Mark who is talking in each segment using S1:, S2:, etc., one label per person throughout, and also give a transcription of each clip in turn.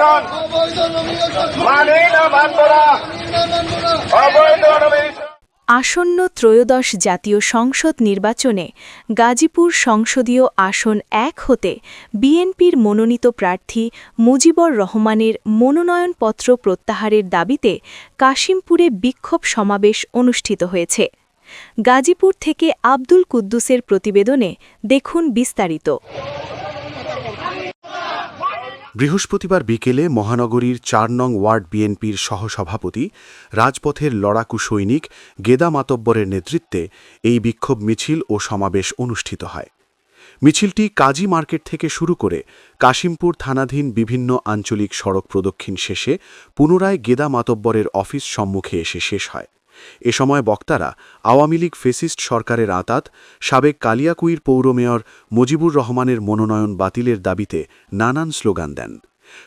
S1: Nomination মানে না মানবরা অবৈধ নমিনেশন
S2: আসন্ন ত্রয়োদশ জাতীয় সংসদ নির্বাচনে গাজীপুর সংসদীয় আসন এক হতে বিএনপির মনোনীত প্রার্থী মুজিবর রহমানের মনোনয়নপত্র প্রত্যাহারের দাবিতে কাশিমপুরে বিক্ষোভ সমাবেশ অনুষ্ঠিত হয়েছে। গাজীপুর থেকে আব্দুল কুদ্দুসের প্রতিবেদনে দেখুন বিস্তারিত।
S3: বৃহস্পতিবার বিকেলে মহানগরীর চার নং ওয়ার্ড বিএনপির সহসভাপতি, রাজপথের লড়াকু সৈনিক গেদা মাতব্বরের নেতৃত্বে এই বিক্ষোভ মিছিল ও সমাবেশ অনুষ্ঠিত হয়। মিছিলটি কাজী মার্কেট থেকে শুরু করে কাশিমপুর থানাধীন বিভিন্ন আঞ্চলিক সড়ক প্রদক্ষিণ শেষে পুনরায় গেদা মাতব্বরের অফিস সম্মুখে এসে শেষ হয়। এ সময় বক্তারা আওয়ামী লীগ ফেসিস্ট সরকারের আঁতাত, সাবেক কালিয়াকুইর পৌর মেয়র মুজিবুর রহমানের মনোনয়ন বাতিলের দাবিতে নানান স্লোগান দেন।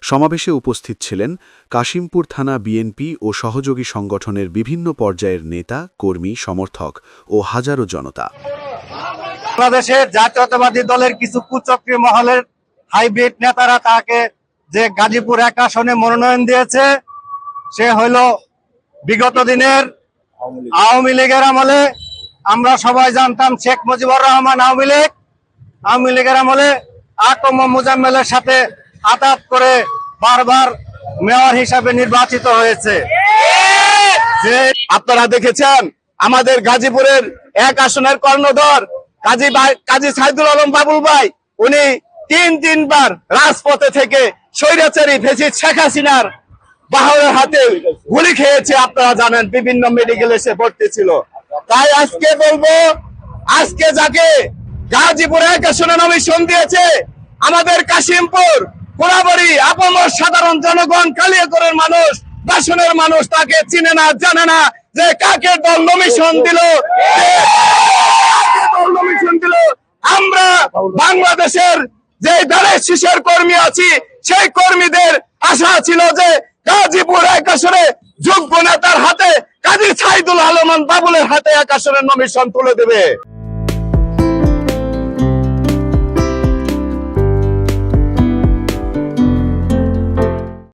S3: সমাবেশে উপস্থিত ছিলেন কাশিমপুর থানা বিএনপি ও সহযোগী সংগঠনের বিভিন্ন পর্যায়ের নেতা, কর্মী, সমর্থক ও হাজারো জনতা।
S4: বাংলাদেশের জাতীয়তাবাদী দলের কিছু কুচক্রী মহলের হাইব্রিড নেতারা তাকে যে গাজীপুর এক আসনে মনোনয়ন দিয়েছে, সে হইল বিগত দিনের আওয়ামী লীগের আমলে আমরা সবাই জানতাম শেখ মুজিবুর রহমান আওয়ামী লীগ। আওয়ামী লীগের আমলে আকম মুজাম্মেলের সাথে আতাত করে বারবার মেয়র হিসাবে নির্বাচিত হয়েছে।
S5: আপনারা দেখেছেন, আমাদের গাজীপুরের এক আসনের কর্ণধর কাজী কাজী সাইদুল আলম বাবুল ভাই, উনি তিন তিনবার রাজপথে থেকে স্বৈরাচারী ফেসি শেখ হাসিনার বাহরের হাতে গুলি খেয়েছে, আপনারা জানেন, বিভিন্ন মেডিকেল এসে ভর্তি ছিল। তাই আজকে বলব, আজকে যাকে গাজীপুর এক আসনে নমিশন দিয়েছে, আমাদের কাশিমপুর কোলাবড়ি আপমর সাধারণ জনগণ, কালিয়াকরের মানুষ, বাসনের মানুষ, তাকে চিনে না, জানে না যে কাকে দল নমিশন দিল। দিল আমরা বাংলাদেশের যে দলের শিশের কর্মী আছি, সেই কর্মীদের আশা ছিল যে গাজীপুর এক আসরে যোগ্য নেতার হাতে, কাজী সাইদুল আলমান বাবুলের হাতে এক আসনের নমিশন তুলে দেবে।